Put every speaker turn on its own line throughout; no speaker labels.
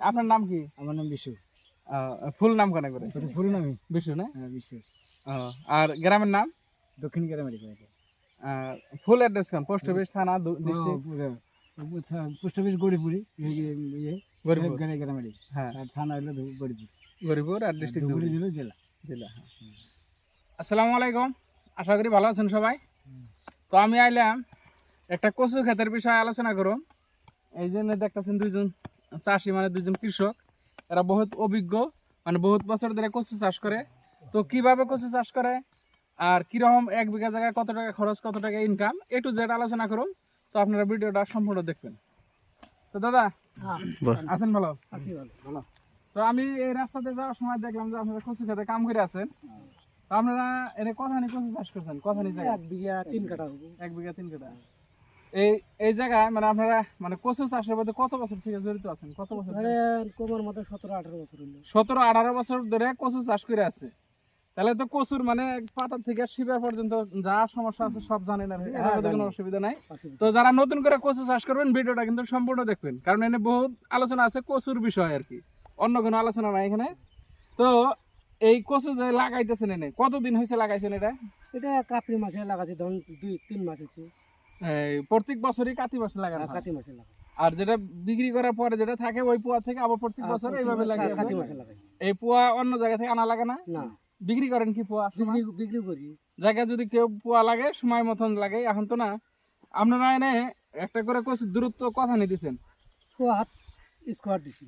আপনার নাম কি?
আমার নাম বিশু।
ফুল নাম কেন করে
ফুল নামই।
বিশু না?
হ্যাঁ বিশু।
আর গ্রামের নাম?
দক্ষিণ গ্রামের
ফুল অ্যাড্রেস কোন? পোস্ট অফিস থানা
পোস্ট অফিস গড়িপুরি ইয়ে গ্রামের
হ্যাঁ।
থানা হলো ধু- গড়িপুর
আর ডিস্ট্রিক্ট
ধুবড়ি জেলা জেলা।
জেলা হ্যাঁ। আসসালামু আলাইকুম। আশা করি ভালো আছেন সবাই। তো আমি আইলাম একটা কচু ক্ষেতের বিষয়ে আলোচনা করুন। এই জন্য দেখতেছেন দুইজন। চাষি মানে দুইজন কৃষক এরা বহুত অভিজ্ঞ মানে বহুত বছর ধরে কচু চাষ করে। তো কীভাবে কচু চাষ করে? আর কীরকম এক বিঘা জায়গায় কত টাকা খরচ কত টাকা ইনকাম এ টু জেড আলোচনা করুন তো আপনারা ভিডিওটা সম্পূর্ণ দেখবেন। তো দাদা আছেন ভালো?
ভালো
তো আমি এই রাস্তাতে যাওয়ার সময় দেখলাম যে আপনারা কচু খেতে কাম করে আছেন। তো আপনারা কথা কথানি কচু চাষ করছেন? কথা জায়গা
এক বিঘা তিন কাটা
এক বিঘা তিন কাটা এই এই জায়গায় মানে আপনারা মানে কচু চাষের মধ্যে কত বছর থেকে জড়িত আছেন? কত বছর?
মতো সতেরো আঠারো বছর
সতেরো আঠারো বছর ধরে কচু চাষ করে আছে। তাহলে তো কচুর মানে পাতা থেকে শিবার পর্যন্ত যা সমস্যা আছে সব জানেন আর কোনো অসুবিধা নাই। তো যারা নতুন করে কচু চাষ করবেন ভিডিওটা কিন্তু সম্পূর্ণ দেখবেন। কারণ এখানে বহুত আলোচনা আছে কচুর বিষয় আর কি। অন্য কোনো আলোচনা নাই এখানে। তো এই কচু যে লাগাইতেছেন এনে কতদিন হয়েছে লাগাইছেন এটা?
এটা কার্তিক মাসে লাগাচ্ছি ধরুন দুই তিন মাস
প্রত্যেক বছরই কাতি মাসে লাগানো হয়।
কার্তিক মাসে
আর যেটা বিক্রি করার পরে যেটা থাকে ওই পোয়া থেকে আবার প্রত্যেক বছর এইভাবে লাগে
কার্তিক মাসে লাগাই।
এই পোয়া অন্য জায়গা থেকে আনা লাগে না?
না।
বিক্রি করেন কি পোয়া?
বিক্রি বিক্রি করি।
জায়গা যদি কেউ পোয়া লাগে সময় মতন লাগে এখন তো না। আপনারা এনে একটা করে কোচ দূরত্ব কথা নিতেছেন।
ছ হাত স্কোয়ার দিছি।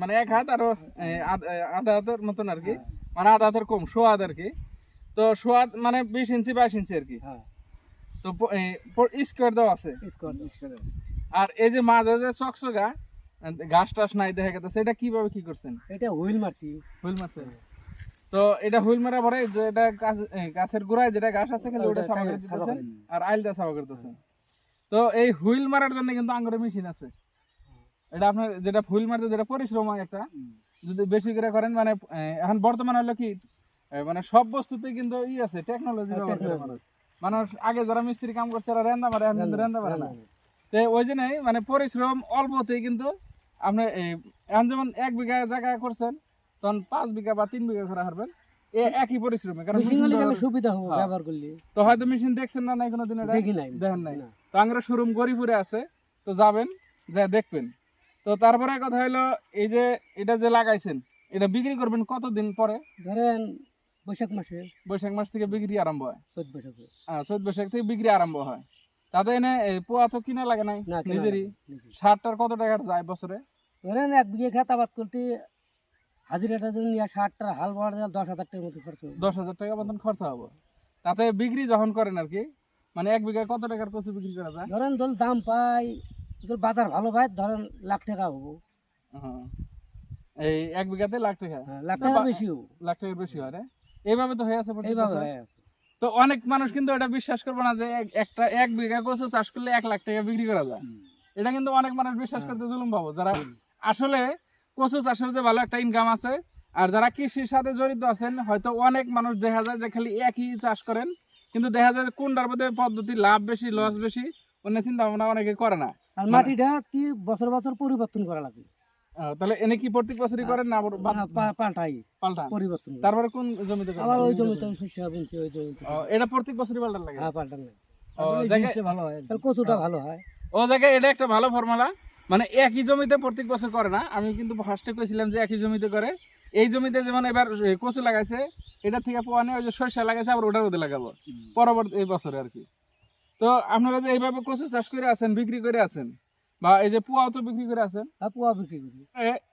মানে এক হাত আর আধা হাতের মতন আর কি। মানে আধা হাতের কম সোয়াদ আর কি। তো সোয়াদ মানে বিশ ইঞ্চি বাইশ ইঞ্চি আর কি।
হ্যাঁ।
তো স্কোয়ার দেওয়া আছে।
স্কোয়ার স্কোয়ার আছে।
আর এই যে মাঝে যে চকচকা ঘাস টাস নাই দেখা গেছে এটা কীভাবে কি করছেন?
এটা হুইল মারছি।
হুইল মারছে। তো এটা হুইল মারা পরে গাছের গোড়ায় যেটা ঘাস আছে খালি ওটা সাফা করে দিতেছেন আর আইল দিয়ে সাফা করতেছেন তো এই হুইল মারার জন্য কিন্তু আঙ্গুরের মেশিন আছে। এটা আপনার যেটা হুইল মারতে যেটা পরিশ্রম হয় একটা যদি বেশি করে করেন মানে এখন বর্তমানে হলো কি মানে সব বস্তুতে কিন্তু ই আছে টেকনোলজি ব্যবহার করে মানুষ। মানুষ আগে যারা মিস্ত্রি কাম করছে তারা রেন্দা মারে এখন কিন্তু রেন্দা মারে না। তো ওই জন্যই মানে পরিশ্রম অল্পতেই কিন্তু আপনি এখন যেমন এক বিঘা জায়গা করছেন তখন পাঁচ বিঘা বা তিন বিঘা করে হারবেন। একই পরিশ্রমে কারণ
সুবিধা হবে
হ্যাঁ।
ব্যবহার করলে।
তো হয়তো মেশিন দেখছেন না নাই কোনোদিন এটা
দেখি নাই।
দেখেন নাই। তো আমরা শোরুম গরিপুরে আছে তো যাবেন যা দেখবেন। তো তারপরে কথা হলো এই যে এটা যে লাগাইছেন এটা বিক্রি করবেন কতদিন পরে?
ধরেন বৈশাখ মাসে।
বৈশাখ মাস থেকে বিক্রি আরম্ভ হয়।
চোদ্দ বৈশাখে।
হ্যাঁ চৈত বৈশাখ থেকে বিক্রি আরম্ভ হয়। তাতে এনে এই পোয়া তো কিনা লাগে নাই? নিজেরই? সারটার কত টাকার যায় বছরে?
ধরেন এক বিঘে খেত আবাদ করতে হাজিরাটা যদি নিয়ে ষাটটা হাল বাড়া দশ হাজার টাকার মতো খরচ
দশ হাজার টাকা মতন খরচা হবে। তাতে বিক্রি যখন করেন আর কি মানে এক বিঘায় কত টাকার কচু বিক্রি করা যায়?
ধরেন দল দাম পাই বাজার ভালো পাই ধরেন লাখ টাকা হব।
হ্যাঁ। এই এক বিঘাতে লাখ টাকা?
হ্যাঁ, লাখ টাকা বেশি
লাখ টাকার বেশি হয় রে? এইভাবে তো হয়ে আছে
এইভাবে হয়ে আছে।
তো অনেক মানুষ কিন্তু এটা বিশ্বাস করবে না যে একটা এক বিঘা কচু চাষ করলে এক লাখ টাকা বিক্রি করা যায়। এটা কিন্তু অনেক মানুষ বিশ্বাস করতে জুলুম পাবো যারা আসলে কচু চাষের যে ভালো একটা ইনকাম আছে আর যারা কৃষির সাথে জড়িত আছেন হয়তো অনেক মানুষ দেখা যায় যে খালি একই চাষ করেন কিন্তু দেখা যায় যে কোনটার মধ্যে পদ্ধতি লাভ বেশি লস বেশি অন্য চিন্তা ভাবনা অনেকে করে না।
আর মাটিটা কি বছর বছর পরিবর্তন করা লাগে
তাহলে এনে কি প্রত্যেক বছরই করেন না
পাল্টাই।
পাল্টান?
পরিবর্তন
তারপরে কোন জমিতে
আবার ওই জমিতে শস্য বুনছি ওই জমিতে।
এটা প্রত্যেক বছরই পাল্টান লাগে?
হ্যাঁ পাল্টান লাগে। ভালো হয়। তাহলে কচুটা ভালো হয়।
ও জায়গায় এটা একটা ভালো ফর্মুলা। মানে একই জমিতে প্রত্যেক বছর করে না। আমি কিন্তু ফার্স্টে কইছিলাম যে একই জমিতে করে। এই জমিতে যেমন এবার কচু লাগাইছে এটা থেকে পোয়া নিয়ে ওই যে সরিষা লাগাইছে আবার ওটার মধ্যে লাগাবো। পরবর্তী এই বছরে আর কি। তো আপনারা যে এইভাবে কচু চাষ করে আছেন বিক্রি করে আছেন বা এই যে পোয়াও তো বিক্রি করে আছেন?
পোয়া বিক্রি করি।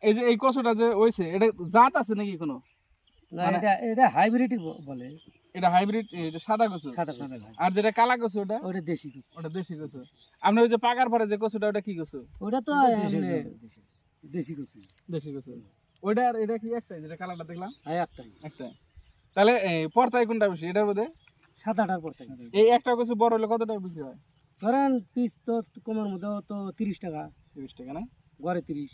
এই যে এই কচুটা যে হয়েছে এটা জাত আছে নাকি কোনো
না
মানে-
এটা এটা হাইব্রিড বলে।
এটা হাইব্রিড এটা সাদা কচু?
সাদা সাদা
আর যেটা কালা কচু ওটা?
ওটা দেশি কচু।
ওটা দেশি কচু। আপনার ওই যে পাকার পরে যে কচুটা ওটা কি কচু?
ওটা তো দেশি কচু
দেশি কচু। ওইটা আর এটা কি একটাই যেটা কালারটা দেখলাম?
হ্যাঁ একটাই।
একটা। তাহলে পর্তায় কোনটা বেশি? এটার মধ্যে?
সাত আটার পর থেকে
এই একটা কচু বড় হলে কত টাকা বিক্রি হয়?
ধরেন পিস তো কমার মধ্যে তো তিরিশ টাকা।
তিরিশ টাকা না?
গড়ে তিরিশ।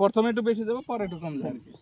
প্রথমে একটু বেশি যাব পরে একটু কম যাবে। কি